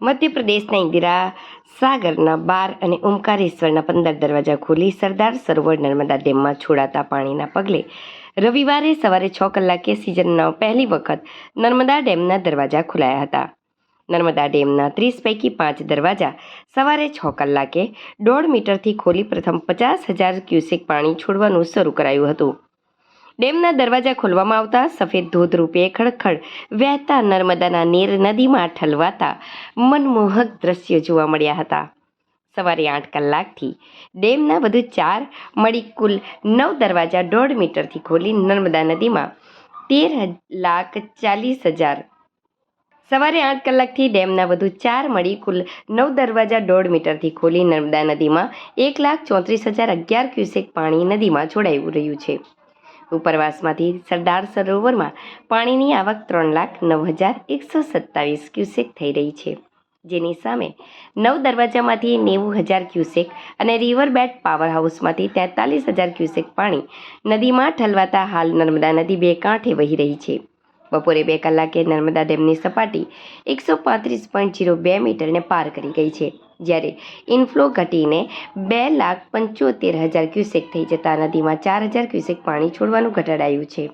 મધ્યપ્રદેશના ઇન્દિરા સાગરના બાર અને ઓમકારેશ્વરના પંદર દરવાજા ખોલી સરદાર સરોવર નર્મદા ડેમમાં છોડાતા પાણીના પગલે રવિવારે સવારે છ કલાકે સિઝનના પહેલી વખત નર્મદા ડેમના દરવાજા ખોલાયા હતા. નર્મદા ડેમના ત્રીસ પૈકી પાંચ દરવાજા સવારે છ કલાકે દોઢ મીટરથી ખોલી પ્રથમ પચાસ હજાર ક્યુસેક પાણી છોડવાનું શરૂ કરાયું હતું. ડેમના દરવાજા ખોલવામાં આવતા સફેદ ધોધ રૂપે ખડખડ વહેતા નર્મદાના નીર નદીમાં ઠલવાતા મનમોહક દ્રશ્યો જોવા મળ્યા હતા. સવારે આઠ કલાકથી ડેમના વધુ ચાર, મળી કુલ નવ દરવાજા દોઢ મીટરથી ખોલી નર્મદા નદીમાં તેર લાખ ચાલીસ હજાર. સવારે આઠ કલાકથી ડેમના વધુ ચાર, મળી કુલ નવ દરવાજા દોઢ મીટરથી ખોલી નર્મદા નદીમાં એક લાખ ચોત્રીસ હજાર અગિયાર ક્યુસેક પાણી નદીમાં છોડાઈ રહ્યું છે. ઉપરવાસમાંથી સરદાર સરોવરમાં પાણીની આવક ત્રણ લાખ નવ હજાર એકસો સત્તાવીસ ક્યુસેક થઈ રહી છે. જેની સામે નવ દરવાજામાંથી નેવું હજાર ક્યુસેક અને રિવરબેડ પાવર હાઉસમાંથી તેતાલીસ હજાર ક્યુસેક પાણી નદીમાં ઠલવાતા હાલ નર્મદા નદી બે કાંઠે વહી રહી છે. બપોરે બે કલાકે નર્મદા ડેમની સપાટી એકસો પાંત્રીસ પોઈન્ટ જીરો બે મીટરને પાર કરી ગઈ છે. જ્યારે ઇનફ્લો ઘટીને બે લાખ પંચોતેર હજાર ક્યુસેક થઈ જતા નદીમાં ચાર હજાર ક્યુસેક પાણી છોડવાનું ઘટાડાયું છે.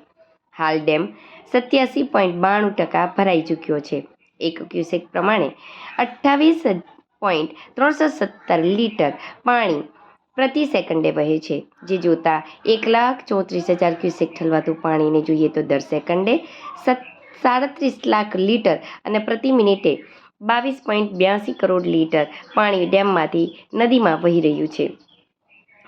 હાલ ડેમ સત્યાસી પોઈન્ટ બાણું ટકા ભરાઈ ચૂક્યો છે. એક ક્યુસેક પ્રમાણે અઠ્ઠાવીસ પોઈન્ટ ત્રણસો સત્તર લીટર પાણી પ્રતિ સેકન્ડે વહે છે. જે જોતા એક લાખ ચોત્રીસ હજાર ક્યુસેક ઠલવાતું પાણીને જોઈએ તો દર સેકન્ડે સત સાડત્રીસ લાખ લીટર અને પ્રતિ મિનિટે બાવીસ પોઈન્ટ બ્યાસી કરોડ લીટર પાણી ડેમમાંથી નદીમાં વહી રહ્યું છે.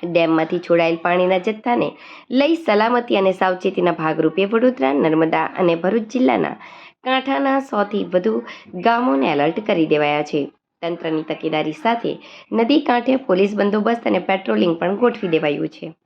ડેમમાંથી છોડાયેલ પાણીના જથ્થાને લઈ સલામતી અને સાવચેતીના ભાગરૂપે વડોદરા, નર્મદા અને ભરૂચ જિલ્લાના કાંઠાના સોથી વધુ ગામોને એલર્ટ કરી દેવાયા છે. તંત્રની તકેદારી સાથે નદી કાંઠે પોલીસ બંદોબસ્ત અને પેટ્રોલિંગ પણ ગોઠવી દેવાયું છે.